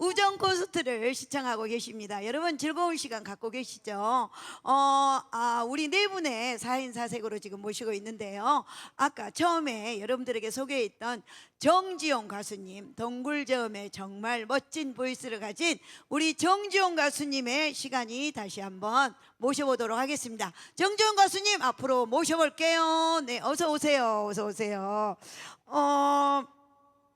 우정 콘서트를 시청하고 계십니다. 여러분 즐거운 시간 갖고 계시죠? 어, 아, 우리 네 분의 사인 사색으로 지금 모시고 있는데요. 아까 처음에 여러분들에게 소개했던 정지용 가수님, 동굴저음의 정말 멋진 보이스를 가진 우리 정지용 가수님의 시간이 다시 한번 모셔보도록 하겠습니다. 정지용 가수님 앞으로 모셔볼게요. 네, 어서 오세요. 어서 오세요. 어,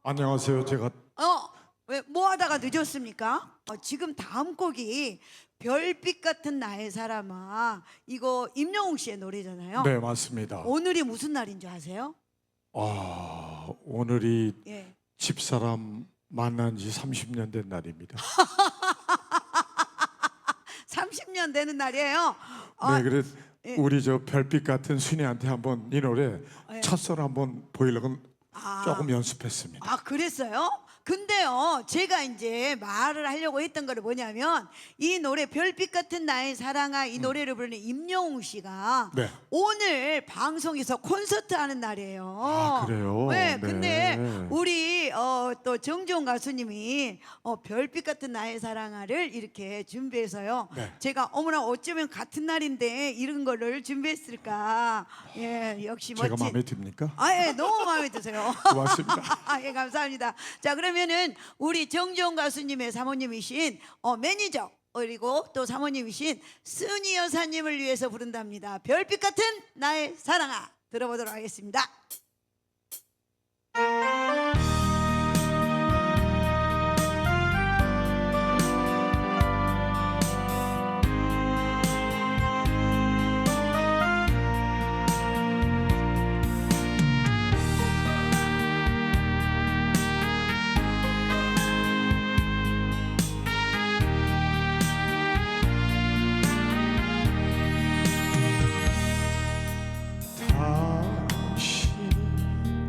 안녕하세요. 제가 어, 왜 뭐 하다가 늦었습니까? 어, 지금 다음 곡이 별빛 같은 나의 사람아 이거 임영웅 씨의 노래잖아요. 네 맞습니다. 오늘이 무슨 날인 줄 아세요? 아 오늘이 예. 집사람 만난 지 30년 된 날입니다. 30년 되는 날이에요. 어, 네 그래 예. 우리 저 별빛 같은 순이한테 한번 이 노래 예. 첫선 한번 보이려고 아. 조금 연습했습니다. 아 그랬어요? 근데요 제가 이제 말을 하려고 했던 거는 뭐냐면 이 노래 별빛 같은 나의 사랑아 이 노래를 부르는 임영웅 씨가 네. 오늘 방송에서 콘서트 하는 날이에요. 아, 그래요? 네, 네. 근데 우리 어, 또 정지용 가수님이 어, 별빛 같은 나의 사랑아를 이렇게 준비해서요. 네. 제가 어머나 어쩌면 같은 날인데 이런 거를 준비했을까? 예, 역시 제가 멋진. 마음에 듭니까? 아, 예, 너무 마음에 드세요. 고맙습니다. 아, 예, 감사합니다. 자, 그러면은 우리 정지용 가수님의 사모님이신 어, 매니저 그리고 또 사모님이신 순이 여사님을 위해서 부른답니다. 별빛 같은 나의 사랑아 들어보도록 하겠습니다.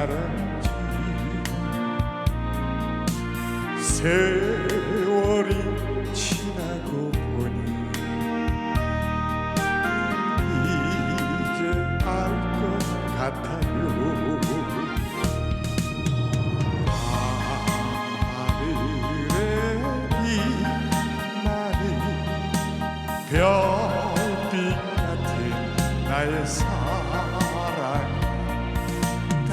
사랑인지 세월이 지나고 보니 이제 알 것 같아요. 하늘에 빛나는 별빛 같은 나의 사랑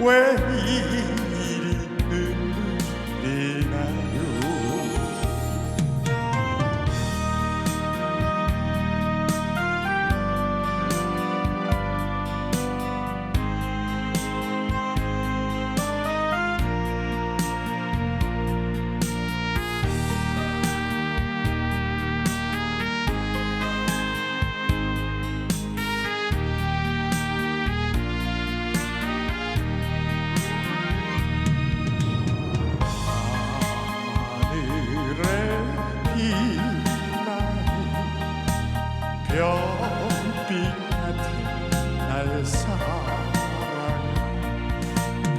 왜이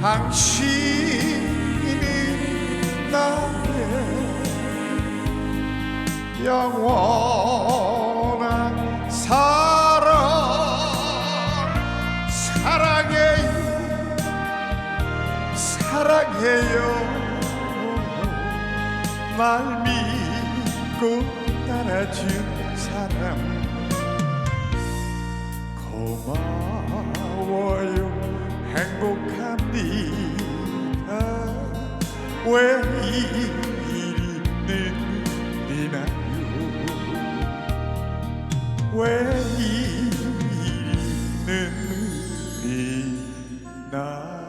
당신은 나의 영원한 사랑. 사랑해요. 사랑해요. 날 믿고 따라준 사람. 고마워요 행복합니다 왜 이 일이 늘리나요? 왜 이 일이 늘리나요?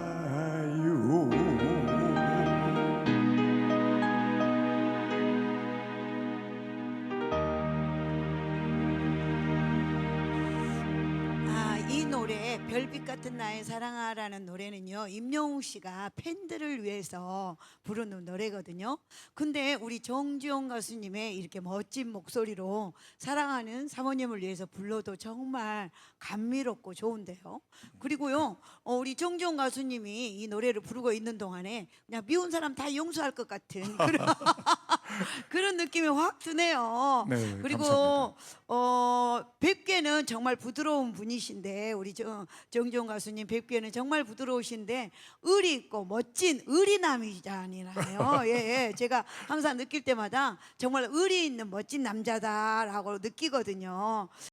노래 별빛 같은 나의 사랑아라는 노래는요. 임영웅 씨가 팬들을 위해서 부르는 노래거든요. 근데 우리 정지용 가수님의 이렇게 멋진 목소리로 사랑하는 사모님을 위해서 불러도 정말 감미롭고 좋은데요. 그리고요. 어, 우리 정지용 가수님이 이 노래를 부르고 있는 동안에 그냥 미운 사람 다 용서할 것 같은 그런 그런 느낌이 확 드네요. 네, 그리고 감사합니다. 어 뵙기에는 정말 부드러운 분이신데 우리 정, 정지용 가수님 뵙기에는 정말 부드러우신데 의리 있고 멋진 의리남이잖아요. 예, 예, 제가 항상 느낄 때마다 정말 의리 있는 멋진 남자다라고 느끼거든요.